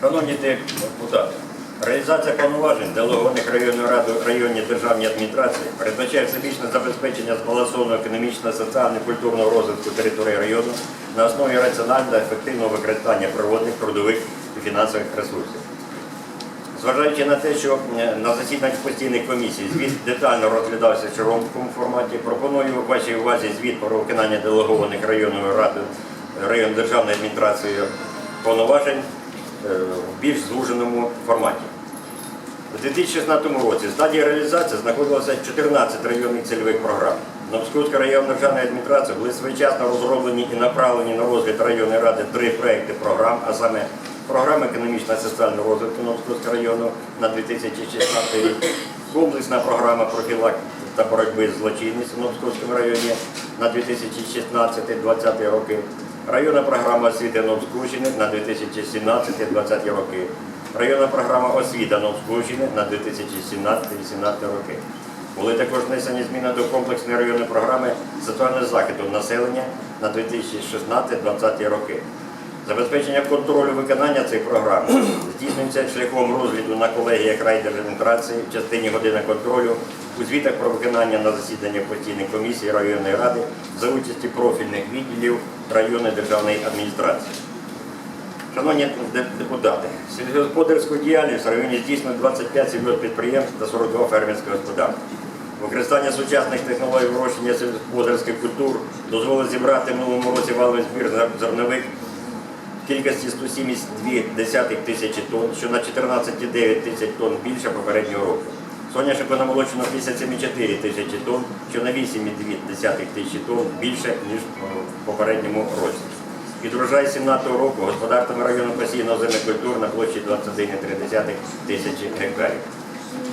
Шановні депутати, реалізація повноважень делегованих районної ради районній державній адміністрації передбачає всебічне забезпечення збалансованого економічного, соціального, культурного розвитку території району на основі раціонального та ефективного використання природних, трудових і фінансових ресурсів. Зважаючи на те, що е, на засіданні постійної комісії звіт детально розглядався в широкому форматі, пропоную вашій увазі звіт про виконання делегованих районною радою район державної адміністрації повноважень в більш звуженому форматі. У 2016 році в стадії реалізації знаходилося 14 районних цільових програм. На Псковській районній державної адміністрації були своєчасно розроблені і направлені на розгляд районної ради три проекти програм, а саме програма економічного соціального розвитку Новського району на 2016 рік, комплексна програма профілактики та боротьби з злочинністю в Новському районі на 2016-2020 роки, районна програма освіти Новскущини на 2017-2020 роки, районна програма освіта Новскущини на 2017-2018 роки. Були також внесені зміни до комплексної районної програми соціального захисту населення на 2016-2020 роки. Забезпечення контролю виконання цих програм здійснюється шляхом розгляду на колегіях райдержадміністрації в частині години контролю у звітах про виконання на засіданнях постійних комісій районної ради за участі профільних відділів районної державної адміністрації. Шановні депутати, сільськогосподарську діяльність в районі здійснює 25 сільгоспідприємств та 42 фермерських господарств. Використання сучасних технологій вирощення сільськогосподарських культур дозволить зібрати в минулому році валовий збір зернових в кількості 172 тисячі тонн, що на 14,9 тисяч тонн більше попереднього року. Соняшнику намолочено 57,4 тисячі тонн, що на 8,2 тисячі тонн більше, ніж в попередньому році. Від урожаю 17 року господарствами району посіяно озимих культур на площі 21,3 тисячі гектарів.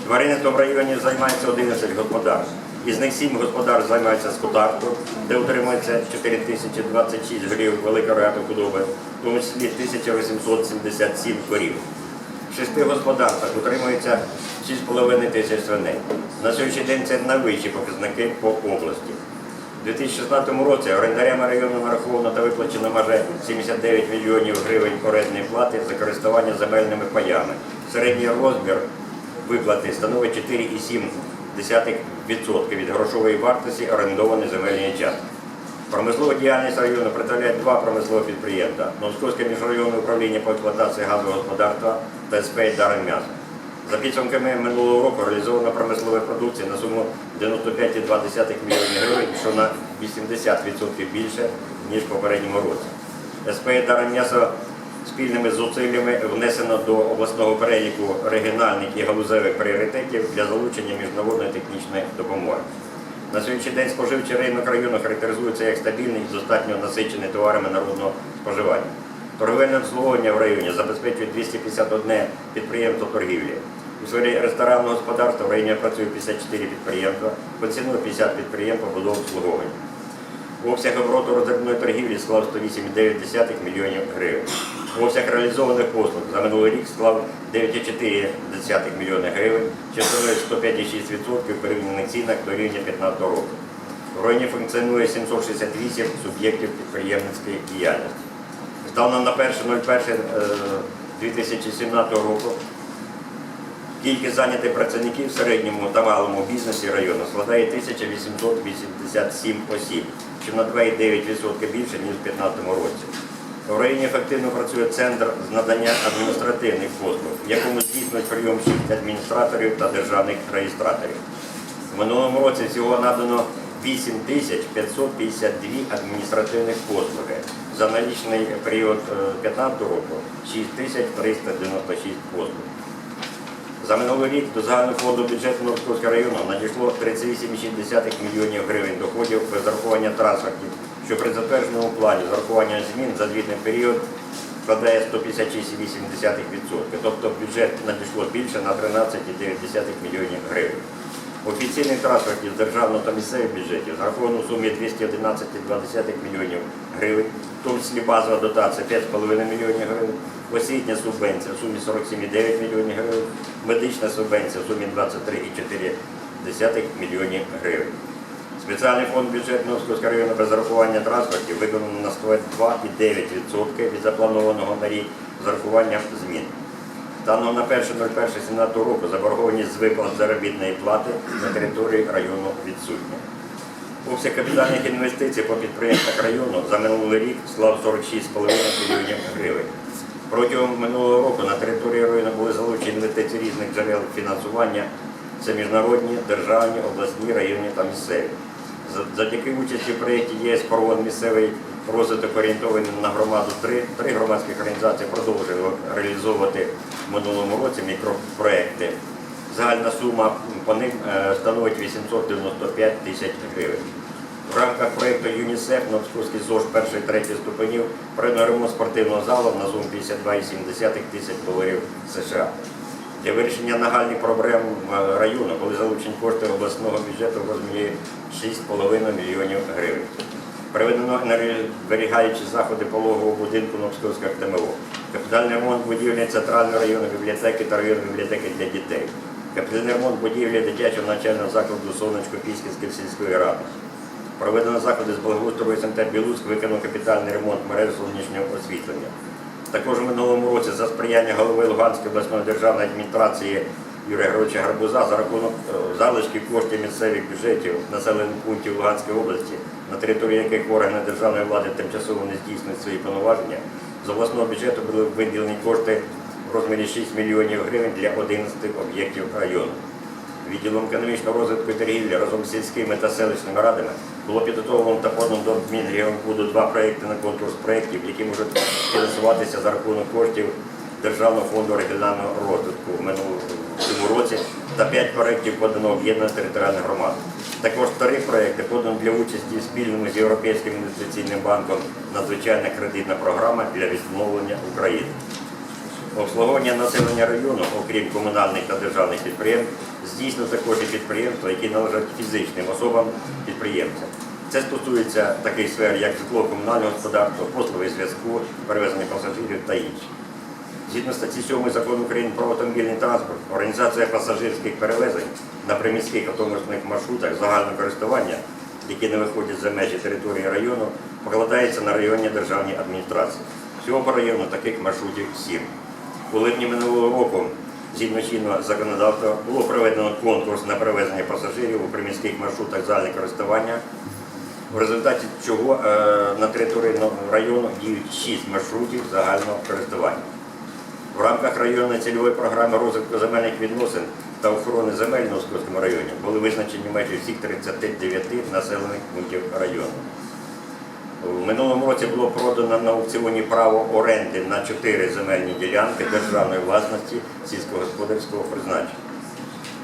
Тваринництвом в районі займається 11 господарств. Із них 7 господарств займаються скотарством, де утримується 4026 голів велика рогата худоби, в тому числі 1877 корів. В шести господарствах утримується 6,5 тисяч свиней. На сьогоднішній день це найвищі показники по області. У 2016 році орендарями району нараховано та виплачено майже 79 мільйонів гривень орендної плати за користування земельними паями. Середній розмір виплати становить 4,7% від грошової вартості орендованої земельної частки. Промислова діяльність району представляє два промислові підприємства Новськовське міжрайонне управління по експлуатації газового господарства та СП «Даром'ясо». За підсумками минулого року реалізовано промислової продукції на суму 95,2 мільйонів гривень, що на 80% більше, ніж в попередньому році. СП «Даром'ясо» спільними зусиллями внесено до обласного переліку регіональних і галузевих пріоритетів для залучення міжнародної технічної допомоги. На сьогоднішній день споживчий ринок району характеризується як стабільний і достатньо насичений товарами народного споживання. Торговельне обслуговування в районі забезпечує 251 підприємство торгівлі. У сфері ресторанного господарства в районі працює 54 підприємства, функціонує 50 підприємств побудов обслуговування. Обсяг обороту роздрібної торгівлі склав 108,9 мільйонів гривень. Обсяг реалізованих послуг за минулий рік склав 9,4 мільйони гривень, що становить 105,6% порівняних цінах до рівня 2015 року. В районі функціонує 768 суб'єктів підприємницької діяльності. Станом на 1.01.2017 року Кількість зайнятих працівників в середньому та малому бізнесі району складає 1887 осіб, що на 2,9% більше, ніж у 2015 році. В районі ефективно працює центр з надання адміністративних послуг, в якому здійснюють прийом 6 адміністраторів та державних реєстраторів. У минулому році всього надано 8 тисяч 552 адміністративних послуги. За аналогічний період е, 2015 року 6 тисяч 396 послуг. За минулий рік до загального фонду бюджету Новського району надійшло 38,6 мільйонів гривень доходів без зарахування трансфертів, що при затвердженому плані зарахування змін за звітний період складає 156,8%. Тобто бюджет надійшло більше на 13,9 мільйонів гривень. Офіційних трансфертів з державного та місцевих бюджетів зараховано в сумі 211,2 мільйонів гривень, в тому числі базова дотація 5,5 мільйонів гривень, освітня субвенція в сумі 47,9 мільйонів гривень, медична субвенція в сумі 23,4 мільйонів гривень. З Спеціальний фонд бюджету Новського району без зарахування транспортів виконано на 102,9% від запланованого на рік з зарахуванням змін. Станом на 1.01.17 року заборгованість з виплат заробітної плати на території району відсутня. Обсяг капітальних інвестицій по підприємствах району за минулий рік склав 46,5 мільйонів гривень. Протягом минулого року на території району були залучені інвестиції різних джерел фінансування. Це міжнародні, державні, обласні, районні та місцеві. За- Завдяки участі в проєкті ЄС «Провод місцевий розвиток орієнтований на громаду. Три, три громадських організації продовжили реалізовувати в минулому році мікропроекти. Загальна сума по ним е, становить 895 тисяч гривень. В рамках проєкту ЮНІСЕФ на Псковський ЗОЖ перший третій ступенів проведено ремонт спортивного залу на суму 52,7 тисяч доларів США. Для вирішення нагальних проблем е, району були залучені кошти обласного бюджету в розмірі 6,5 мільйонів гривень. Проведено енергозберігаючі заходи пологового будинку Новськовського ТМО. Капітальний ремонт будівлі Центральної районної бібліотеки та районної бібліотеки для дітей. Капітальний ремонт будівлі дитячого навчального закладу Сонечко Пісківської сільської ради. Проведено заходи з благоустрою СМТ Білуцьк, виконав капітальний ремонт мереж сонячного освітлення. Також у минулому році за сприяння голови Луганської обласної державної адміністрації Юрія Григоровича Гарбуза за рахунок е, залишків коштів місцевих бюджетів населених пунктів Луганської області, на території яких органи державної влади тимчасово не здійснюють свої повноваження, з обласного бюджету були виділені кошти в розмірі 6 мільйонів гривень для 11 об'єктів району. Відділом економічного розвитку і торгівлі разом з сільськими та селищними радами було підготовлено та подано до Мінрегіонбуду два проекти на конкурс проєктів, які можуть фінансуватися за рахунок коштів Державного фонду регіонального розвитку в минулому цьому році та п'ять проєктів подано об'єднана територіальна громада. Також три проєкти подано для участі спільному з Європейським інвестиційним банком надзвичайна кредитна програма для відновлення України. Обслуговування населення району, окрім комунальних та державних підприємств, здійснює також і підприємства, які належать фізичним особам підприємцям. Це стосується таких сфер, як житлово-комунальне господарство, послуги зв'язку, перевезення пасажирів та інші. Згідно статті 7 закону України про автомобільний транспорт, організація пасажирських перевезень на приміських автобусних маршрутах загального користування, які не виходять за межі території району, покладається на районні державні адміністрації. Всього по району таких маршрутів 7. У липні минулого року, згідно чинного законодавства, було проведено конкурс на перевезення пасажирів у приміських маршрутах загального користування, в результаті чого е, на території району діють 6 маршрутів загального користування. В рамках районної цільової програми розвитку земельних відносин та охорони земель в Новськовському районі були визначені межі всіх 39 населених пунктів району. У минулому році було продано на аукціоні право оренди на 4 земельні ділянки державної власності сільськогосподарського призначення.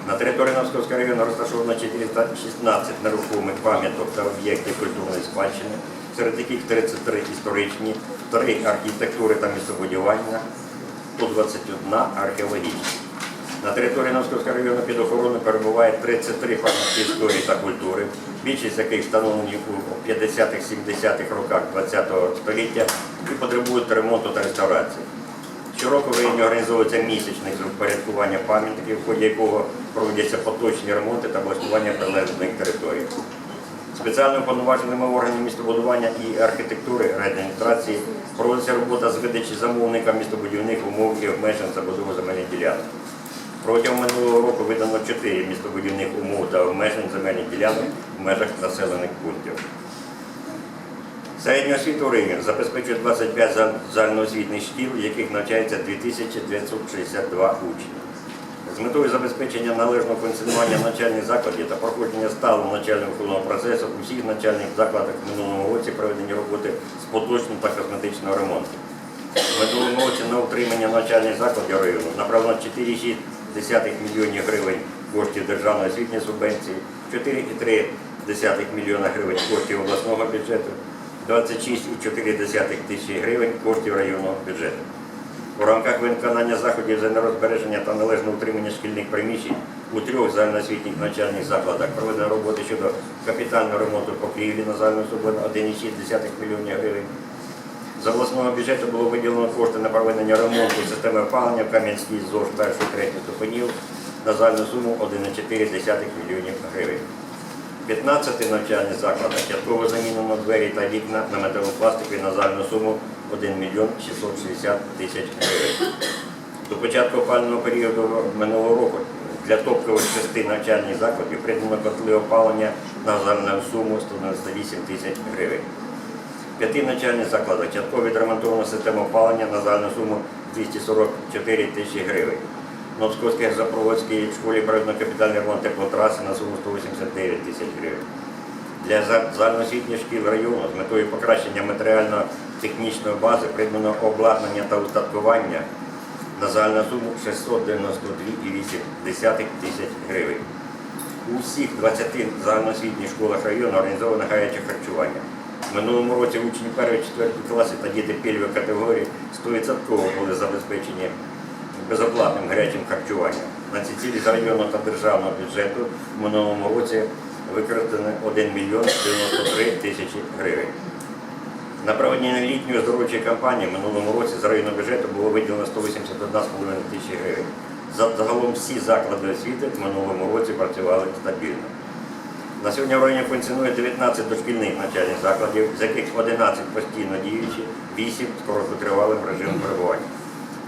На території Новськовського району розташовано 416 нерухомих пам'яток та об'єктів культурної спадщини, серед яких 33 історичні, 3 архітектури та містобудування, 121 археологічна. На території Новського району під охороною перебуває 33 пам'ятки історії та культури, більшість яких встановлені у 50-70-х роках ХХ століття і потребують ремонту та реставрації. Щороку в районі організовується місячник з упорядкування пам'ятників, в ході якого проводяться поточні ремонти та облаштування прилеглих територій. Спеціально уповноваженими органами містобудування і архітектури райадміністрації проводиться робота з видачі замовника містобудівних умов і обмежень забудови земельних ділянок. Протягом минулого року видано 4 містобудівних умов та обмежень земельних ділянок в межах населених пунктів. Середню освіту районі забезпечує 25 за- загальноосвітніх шкіл, в яких навчається 2962 учні. З метою забезпечення належного функціонування навчальних закладів та проходження сталого навчально-виховного процесу у всіх навчальних закладах в минулому році проведені роботи з поточного та косметичного ремонту. В минулому році на утримання навчальних закладів району направлено 4,6 мільйонів гривень коштів державної освітньої субвенції, 4,3 мільйона гривень коштів обласного бюджету, 26,4 тисячі гривень коштів районного бюджету. У рамках виконання заходів з енергозбереження та належного утримання шкільних приміщень у трьох загальноосвітніх навчальних закладах проведено роботи щодо капітального ремонту покрівлі на загальну суму 1,6 мільйонів гривень. З обласного бюджету було виділено кошти на проведення ремонту системи опалення в Кам'янській ЗОЖ першої третьої ступенів на загальну суму 1,4 мільйонів гривень. 15 навчальних закладах частково замінено двері та вікна на металопластикові на загальну суму 1 мільйон 660 тисяч гривень. До початку опалювального періоду минулого року для топкових шести навчальних закладів придбано котли опалення на загальну суму 198 тисяч гривень. П'яти навчальних закладах частково відремонтовано систему опалення на загальну суму 244 тисячі гривень. В Новськовській Запроводській школі проведено капітальний ремонт теплотраси на суму 189 тисяч гривень. Для загальноосвітніх шкіл району з метою покращення матеріально-технічної бази придбано обладнання та устаткування на загальну суму 692,8 тисяч гривень. У всіх 20 загальноосвітніх школах району організовано гаряче харчування. В минулому році учні 1-4 класи та діти пільгової категорії 100% були забезпечені безоплатним гарячим харчуванням. На ці цілі з районного та державного бюджету в минулому році використано 1 мільйон 93 тисячі гривень. На проведення літньої оздоровчої кампанії в минулому році з районного бюджету було виділено 181,5 тисячі гривень. Загалом всі заклади освіти в минулому році працювали стабільно. На сьогодні в районі функціонує 19 дошкільних навчальних закладів, з яких 11 постійно діючі, 8 з короткотривалим режимом перебування.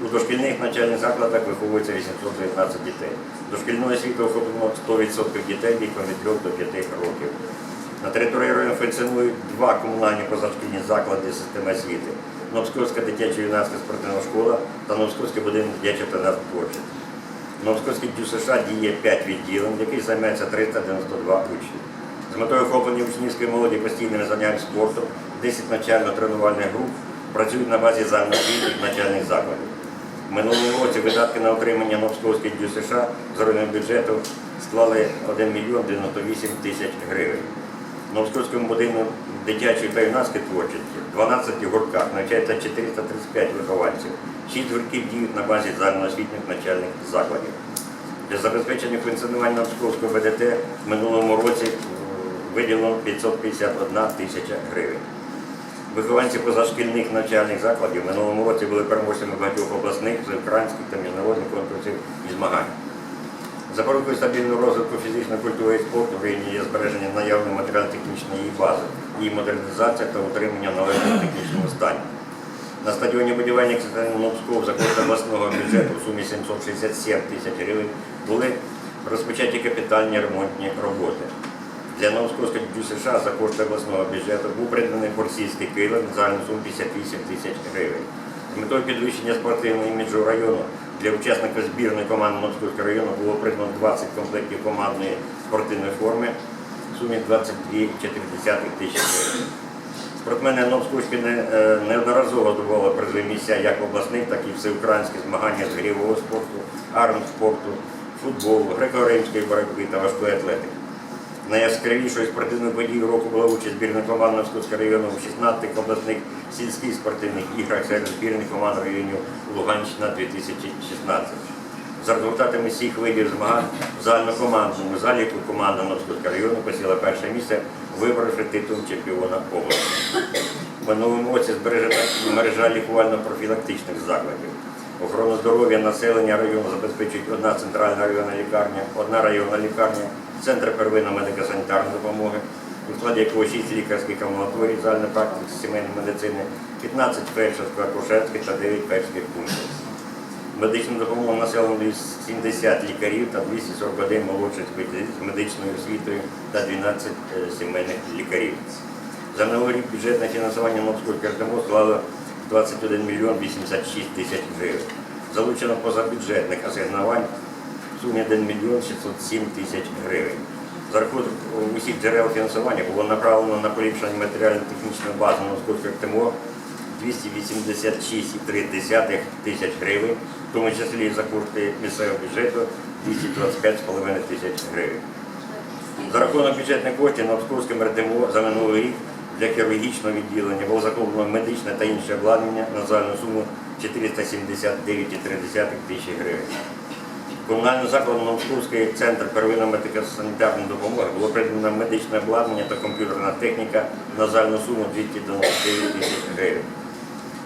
У дошкільних навчальних закладах виховується 819 дітей. Дошкільної освіти охоплено 100% дітей віком від 3 до 5 років. На території району функціонують два комунальні позашкільні заклади системи освіти. Новськовська дитяча юнацька спортивна школа та Новськовський будинок дитячої та творчості. В Новськовській ДЮСШ діє 5 відділень, яких займається 392 учні. З метою охоплення учнівської молоді постійними заняттями спорту 10 навчально-тренувальних груп працюють на базі загальноосвітніх навчальних закладів. В минулому році видатки на отримання Новськовської ДЮСШ США з районного бюджету склали 1 мільйон 98 тисяч гривень. В Новськовському будинку дитячої та юнацької творчості в 12 гуртках навчається 435 вихованців. 6 гуртків діють на базі загальноосвітніх навчальних закладів. Для забезпечення функціонування Новськовського ВДТ в минулому році виділено 551 тисяча гривень. Вихованці позашкільних навчальних закладів минулому році були переможцями багатьох обласних, всеукраїнських та міжнародних конкурсів і змагань. Запорукою стабільного розвитку фізичної культури і спорту в Україні є збереження наявної матеріально-технічної бази, її модернізація та утримання в належному технічному стані. На стадіоні будівельник Святого Новського за кошти обласного бюджету в сумі 767 тисяч гривень були розпочаті капітальні ремонтні роботи. Для Новосковського дю США за кошти обласного бюджету був придбаний борсійський килим загальну суму 58 тисяч гривень. З метою підвищення спортивного іміджу району для учасників збірної команди Новського району було придбано 20 комплектів командної спортивної форми в сумі 22,4 тисяч гривень. Спортсмени Новської неодноразово здобували призові місця як обласних, так і всеукраїнських змагання з грівого спорту, армспорту, футболу, греко-римської боротьби та важкої атлетики. Найяскравішою спортивною подією року була участь збірної команди Новського району у 16 обласних сільських спортивних іграх серед збірних команд районів Луганщина 2016. За результатами всіх видів змагань в загальнокомандному заліку команда Новського району посіла перше місце, вибравши титул чемпіона області. Минулому році збережена мережа лікувально-профілактичних закладів. Охорону здоров'я населення району забезпечують одна центральна районна лікарня, одна районна лікарня, центр первинної медико-санітарної допомоги, у складі якого 6 лікарських амбулаторій загальної практики сімейної медицини, 15 фельдшерських акушерських та 9 фельдшерських пунктів. Медичну допомогу населено 70 лікарів та 241 молодших спеціалістів з медичною освітою та 12 е, сімейних лікарів. За минулий рік бюджетне фінансування Новського КРТМО склало 21 мільйон 86 тисяч гривень. Залучено позабюджетних асигнувань сумі 1 мільйон 607 тисяч гривень. За рахунок усіх джерел фінансування було направлено на поліпшення матеріально-технічної бази Новського КРТМО 286,3 тисяч гривень, в тому числі за кошти місцевого бюджету 225,5 тисяч гривень. За рахунок бюджетних коштів на Псковському РДМО за минулий рік для хірургічного відділення було закуплено медичне та інше обладнання на загальну суму 479,3 тисячі гривень. Комунальним закладом Новський центр первинної медико-санітарної допомоги було придбано медичне обладнання та комп'ютерна техніка на загальну суму 299 тисяч гривень.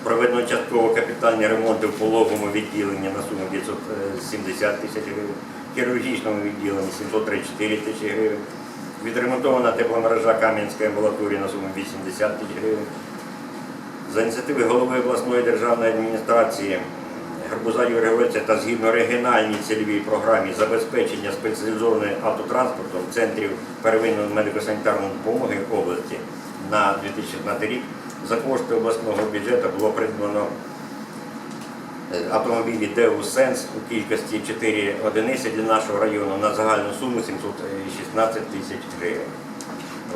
Проведено частково капітальні ремонти в пологовому відділенні на суму 970 тисяч гривень, хірургічному відділенні 734 тисячі гривень, Відремонтована тепломережа Кам'янської амбулаторії на суму 80 тисяч гривень. За ініціативи голови обласної державної адміністрації Гарбуза Юрія та згідно регіональній цільовій програмі забезпечення спеціалізованим автотранспортом центрів первинної медико-санітарної допомоги області на 2015 рік за кошти обласного бюджету було придбано е, автомобілі Деус Сенс у кількості 4 одиниці для нашого району на загальну суму 716 тисяч гривень.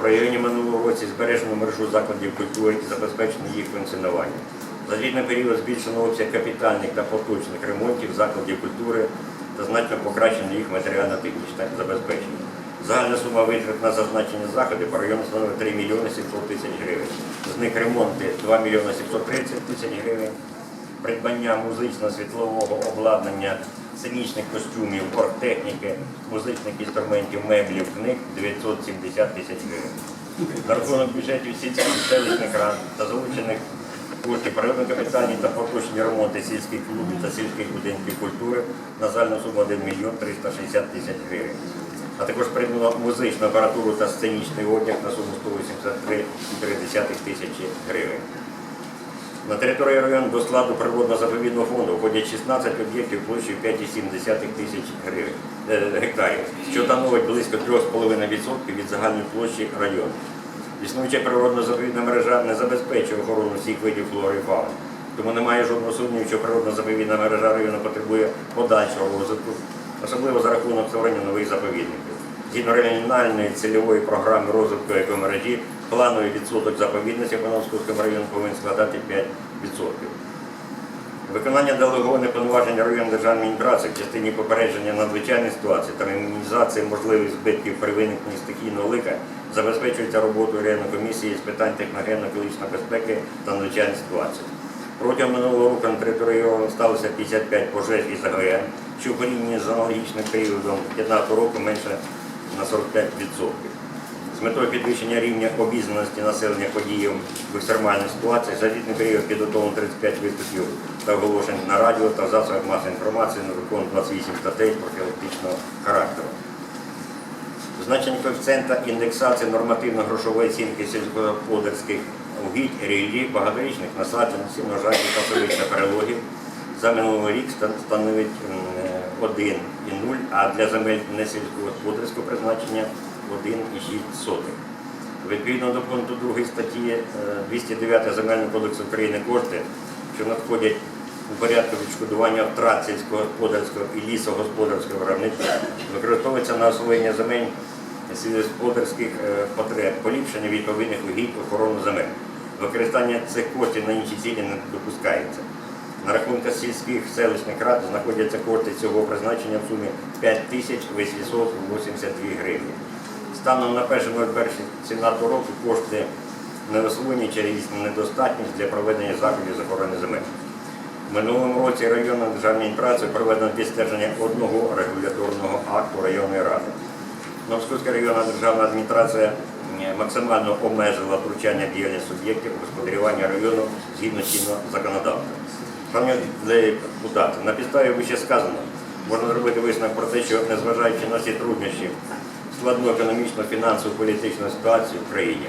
В районі минулого році збережено мережу закладів культури і забезпечено їх функціонування. За звітний період збільшено обсяг капітальних та поточних ремонтів закладів культури та значно покращено їх матеріально-технічне забезпечення. Загальна сума витрат на зазначені заходи по району становить 3 мільйони 700 тисяч гривень. З них ремонти 2 мільйони 730 тисяч гривень, придбання музично-світлового обладнання, сценічних костюмів, оргтехніки, музичних інструментів, меблів, книг 970 тисяч гривень. За рахунок бюджетів сільських селищних рад та залучених коштів природно капітальні та поточні ремонти сільських клубів та сільських будинків культури на загальну суму 1 мільйон 360 тисяч гривень. А також придбано музичну апаратуру та сценічний одяг на суму 183,3 тисячі гривень. На території району до складу природно-заповідного фонду входять 16 об'єктів площею 5,7 тисяч гривень, е, гектарів, що становить близько 3,5% від загальної площі району. Існуюча природно-заповідна мережа не забезпечує охорону всіх видів флори і фауни. Тому немає жодного сумніву, що природно-заповідна мережа району потребує подальшого розвитку, особливо за рахунок створення нових заповідників. Згідно регіональної цільової програми розвитку екомережі, плановий відсоток заповідності по Новскутському району повинен складати 5%. Виконання делегованих повноважень районної державної адміністрації в частині попередження надзвичайних ситуацій та мінімізації можливих збитків при виникненні стихійного лика забезпечується роботою районної комісії з питань техногенно-екологічної безпеки та надзвичайних ситуацій. Протягом минулого року на території району сталося 55 пожеж і загорянь, що в порівнянні з аналогічним періодом 2015 року менше на 45%. З метою підвищення рівня обізнаності населення подіям в екстремальних ситуаціях за літній період підготовлено 35 виступів та оголошень на радіо та засобах масової інформації на виконання 28 статей профілактичного характеру. Значення коефіцієнта індексації нормативно-грошової оцінки сільськогосподарських угідь, ріллі, багаторічних насаджень, сіножатів та сових перелогів за минулий рік стан- становить м, 1,0, а для земель несільськогосподарського призначення 1,6 сотих. Відповідно до пункту 2 статті е, 209 Земельного кодексу України кошти, що надходять у порядку відшкодування втрат сільськогосподарського і лісогосподарського виробництва, використовуються на освоєння земель сільськогосподарських е, потреб, поліпшення відповідних угідь, охорону земель. Використання цих коштів на інші цілі не допускається. На рахунках сільських селищних рад знаходяться кошти цього призначення в сумі 5 тисяч 882 гривні. Станом на 1.01.17 року кошти не освоєні через недостатність для проведення заходів з охорони земель. Минулому році районна державна адміністрація проведено відстеження одного регуляторного акту районної ради. Новскутська районна державна адміністрація е, максимально обмежила втручання діяльність суб'єктів господарювання району згідно чинного законодавства. Шановні депутати, на підставі вище сказано, можна зробити висновок про те, що незважаючи на всі труднощі складну економічну, фінансову, політичну ситуацію в країні,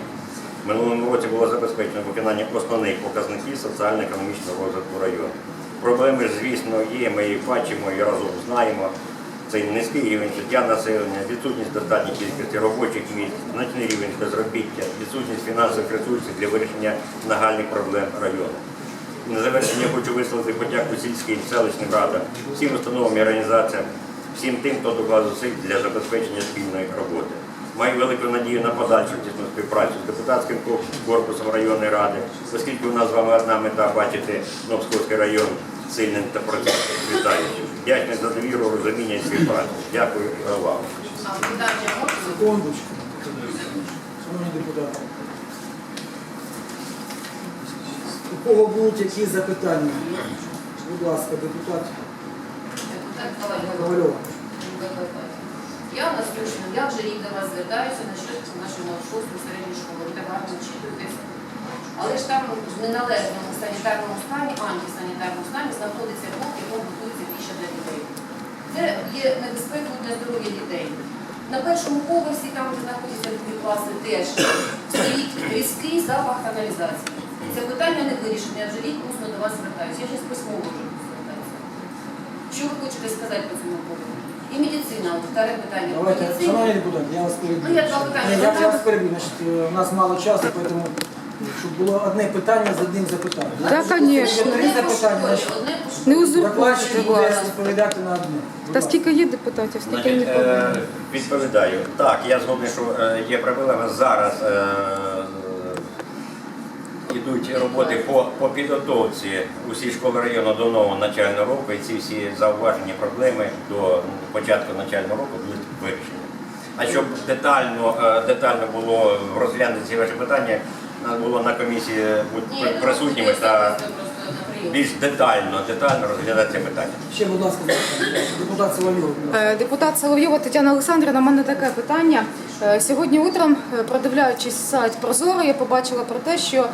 в минулому році було забезпечено виконання основних показників соціально-економічного розвитку району. Проблеми, звісно, є, ми їх бачимо і разом знаємо. Це низький рівень життя населення, відсутність достатньої кількості робочих місць, значний рівень безробіття, відсутність фінансових ресурсів для вирішення нагальних проблем району. На завершення хочу висловити подяку сільським селищним радам, всім установам і організаціям, всім тим, хто доклав зусиль для забезпечення спільної роботи. Маю велику надію на подальшу тісну співпрацю з депутатським корпусом районної ради, оскільки у нас з вами одна мета бачити Новськовський район сильним та процвітаючим. Дякую за довіру, розуміння і співпрацю. Дякую можна? Секундочку. Шановні депутати. У кого будуть якісь запитання? Будь ласка, депутат Депутат Ковальов. Ковальова. Я наслушна, я вже рік до вас звертаюся на щодо нашої шостої середньої школи, ви так гарно вчитуєтесь. Але ж там в неналежному санітарному стані, антисанітарному стані знаходиться блок, в якому піща для дітей. Це є небезпекою для здоров'я дітей. На першому поверсі, там, де знаходяться другі класи, теж стоїть різкий запах каналізації. Це питання не вирішене, я вже рік усно до вас звертаюся. Я зараз письмово вже буду звертатися. Що ви хочете сказати по цьому поводу? І медицина, от вторе питання. Давайте, медицині. шановні депутати, я вас переб'ю. Ну, я два питання Ні, я, я вас переб'ю, значить, е, у нас мало часу, тому щоб було одне питання з одним запитанням. Да, конечно. Три Одне запитання. одне. Не узурпуйте, будь ласка. відповідати на одне. Та скільки є депутатів, стільки Значить, не е, повинно. відповідаю. Так, я згодний, що е, є проблема. Зараз е, ідуть роботи по, по підготовці усіх школ району до нового навчального року, і ці всі зауважені проблеми до початку навчального року будуть вирішені. А щоб детально, е, детально було розглянути ці ваші питання, треба було на комісії бути присутніми та більш детально, детально розглядати це питання. Ще, будь ласка, депутат Соловйов. будь ласка. Е, Депутат Соловйова Тетяна Олександрівна, у мене таке питання. Е, Сьогодні утром, е, продивляючись сайт Прозоро, я побачила про те, що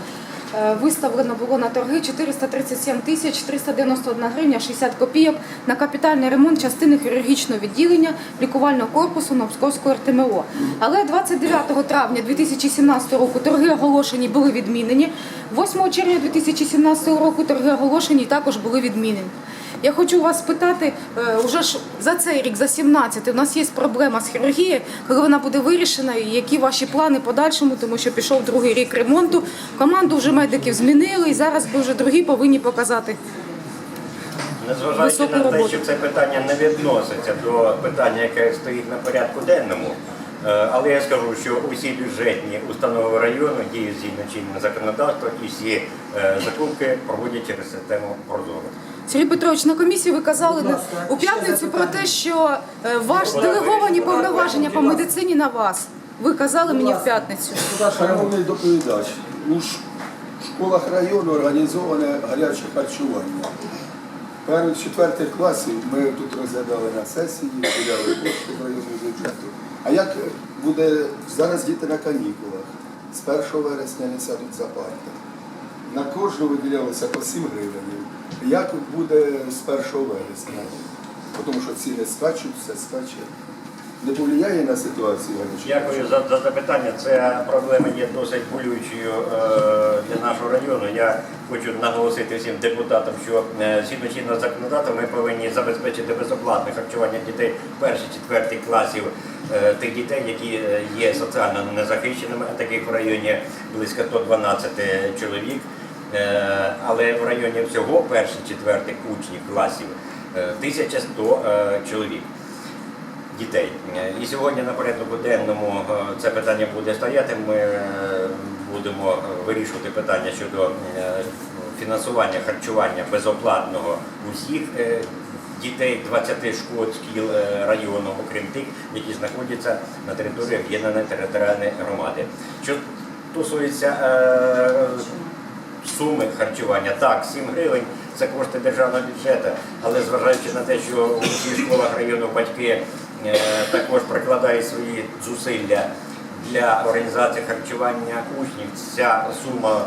виставлено було на торги 437 тисяч 391 гривня 60 копійок на капітальний ремонт частини хірургічного відділення лікувального корпусу Новськовського РТМО. Але 29 травня 2017 року торги оголошені були відмінені. 8 червня 2017 року торги оголошені також були відмінені. Я хочу вас спитати, е, уже ж за цей рік, за 17 у нас є проблема з хірургією, коли вона буде вирішена, і які ваші плани подальшому, тому що пішов другий рік ремонту. Команду вже медиків змінили, і зараз ви вже другі повинні показати. Незважаючи на те, що це питання не відноситься до питання, яке стоїть на порядку денному, е, але я скажу, що усі бюджетні установи району діють згідно чинного законодавства і всі е, закупки проводять через систему Прозоро. Сергій Петрович, на комісії ви казали на- у п'ятницю про те, що е, ваш делеговані повноваження по медицині на вас. Ви казали мені в п'ятницю. Шановний доповідач, у школах району організоване гаряче харчування. Перших четвертих класів ми тут розглядали на сесії, виділяли кошти в районного бюджету. А як буде зараз діти на канікулах? З 1 вересня не сядуть за парти. На кожну виділялося по 7 гривень. Як буде з 1 вересня? Тому що ціни скачуть, все скаче. Не повлияє на ситуацію Дякую за, за запитання. Ця проблема є досить болючою е, для нашого району. Я хочу наголосити всім депутатам, що е, згідно чинного законодавства ми повинні забезпечити безоплатне харчування дітей перших четвертих класів е, тих дітей, які е, є соціально незахищеними. Таких в районі близько 112 чоловік. Е, Але в районі всього перших четвертих учнів класів е, 1100 е, чоловік дітей. Е, І сьогодні на порядку денному е, це питання буде стояти. Ми е, будемо вирішувати питання щодо е, фінансування харчування безоплатного усіх е, дітей 20 школ шкіл е, району, окрім тих, які знаходяться на території об'єднаної територіальної громади. Що стосується е, суми харчування. Так, 7 гривень це кошти державного бюджету, але зважаючи на те, що у всіх школах району батьки е, також прикладають свої зусилля для організації харчування учнів, ця сума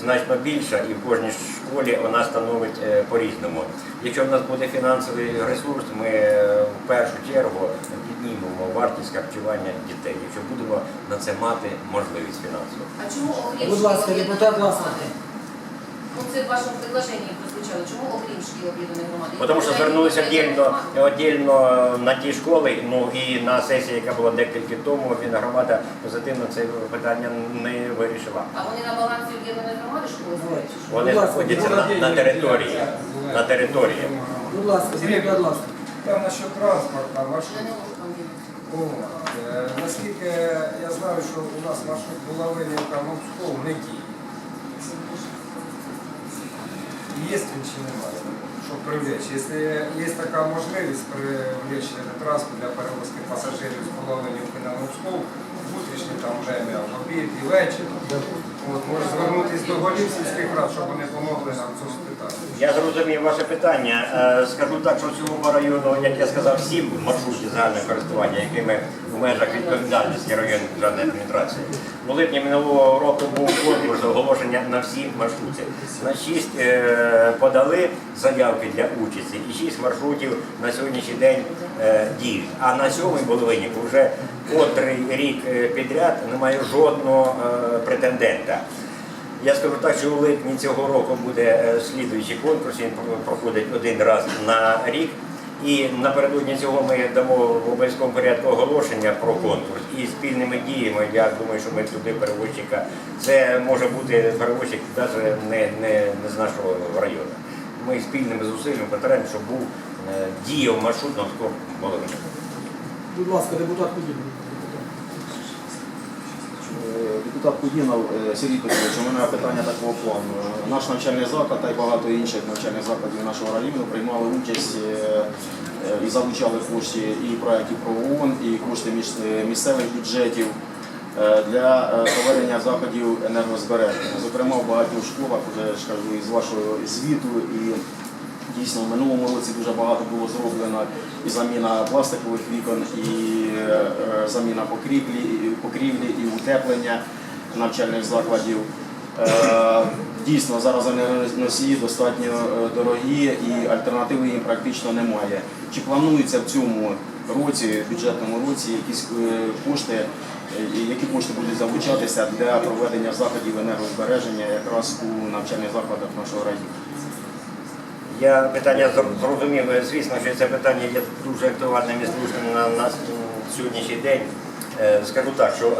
значно більша і в кожній школі вона становить е, по-різному. Якщо в нас буде фінансовий ресурс, ми е, в першу чергу піднімемо вартість харчування дітей, якщо будемо на це мати можливість фінансово. А чому Будь ласка, депутат громади? Ну, це в вашому предложенні прозвучало. Чому окрім шкіл об'єднаної громади? Тому що звернулися отдельно, отдельно на ті школи, ну і на сесії, яка була декілька тому, він громада позитивно це питання не вирішила. А вони на балансі об'єднаної громади школи стоять? чи що? Вони Будь ласка, знаходяться на, на території. На території. Будь ласка, депутат Ласка. Там насчет транспорта, Я маршрут. не можу там ділитися. О, е, наскільки я знаю, що у нас маршрут булавини там обсков не діє. Є він чи немає, щоб привлечь. Якщо є така можливість привлечь этот транспорт для перевозки пасажирів з половиною на Мовськов, внутрішнє там время, в обід і вечір, От, може сільських рад, щоб вони допомогли нам в цьому питанні. Я зрозумів ваше питання. Е, Скажу так, що в цьому району, як я сказав, сім маршрутів загального користування, якими в межах відповідальності районної державної адміністрації. У липні минулого року був конкурс оголошення на всі маршрути. На шість е, подали заявки для участі і шість маршрутів на сьогоднішній день е, діють. А на сьомій половині вже котрий рік підряд немає жодного претендента. Я скажу так, що у липні цього року буде е, слідуючий конкурс, він проходить один раз на рік. І напередодні цього ми дамо в обов'язковому порядку оголошення про конкурс. І спільними діями, я думаю, що ми туди перевозчика. Це може бути перевозчик навіть не, не, не з нашого району. Ми спільними зусиллями постараємося, щоб був е, діяв маршрут на. Будь ласка, депутат Кудін. Депутат Кудінов е, Сергій Петрович, у мене питання такого плану. Наш навчальний заклад та й багато інших навчальних закладів нашого району приймали участь е, е, і залучали кошти і проєктів про ООН, і кошти міс- місцевих бюджетів для проведення заходів енергозбереження. Зокрема, в багатьох школах, вже ж кажу, із вашого звіту і Дійсно, в минулому році дуже багато було зроблено і заміна пластикових вікон, і е, е, заміна покрівлі, покрівлі, і утеплення навчальних закладів. Е, Дійсно, зараз енергоносії достатньо дорогі і альтернативи їм практично немає. Чи планується в цьому році, бюджетному році, якісь кошти, які кошти будуть залучатися для проведення заходів енергозбереження якраз у навчальних закладах нашого району? Я питання зрозумів. Звісно, що це питання є дуже актуальним і слушним на, на сьогоднішній день. Е, Скажу так, що е,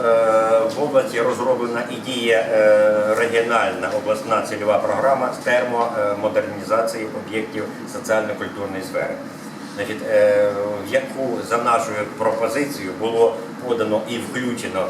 в області розроблена і діє е, регіональна обласна цільова програма з термомодернізації об'єктів соціально-культурної сфери. Значить, яку за нашою пропозицією було подано і включено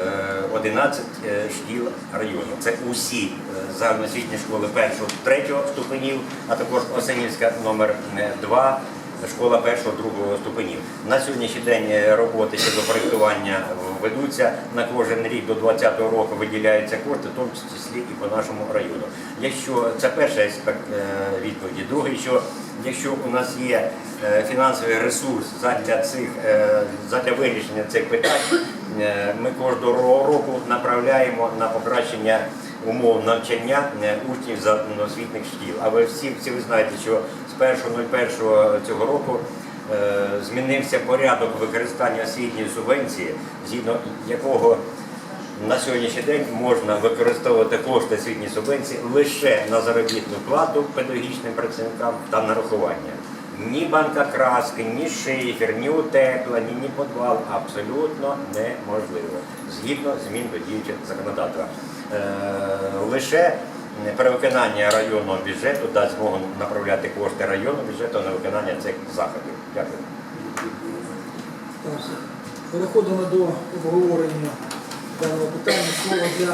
е, 11 е, шкіл району. Це усі загальноосвітні школи першого, третього ступенів, а також Осенівська номер 2, школа першого, другого ступенів. На сьогоднішній день е, роботи щодо проєктування ведуться. На кожен рік до 2020 року виділяються кошти, в тому числі і по нашому району. Якщо це перший аспект е, відповіді, другий, що якщо у нас є е, фінансовий ресурс задля цих е, задля вирішення цих питань, е, ми кожного року направляємо на покращення умов навчання учнів загальноосвітніх шкіл. А ви всі, всі ви знаєте, що з 1.01 цього року е, змінився порядок використання освітньої субвенції, згідно якого на сьогоднішній день можна використовувати кошти освітньої субвенції лише на заробітну плату педагогічним працівникам та нарахування. Ні банка краски, ні шифер, ні утеплення, ні підвал абсолютно неможливо згідно змін до діючого законодавства. Е, лише перевиконання районного бюджету дасть змогу направляти кошти районного бюджету на виконання цих заходів. Дякую. Переходимо до обговорення даного питання. Слово для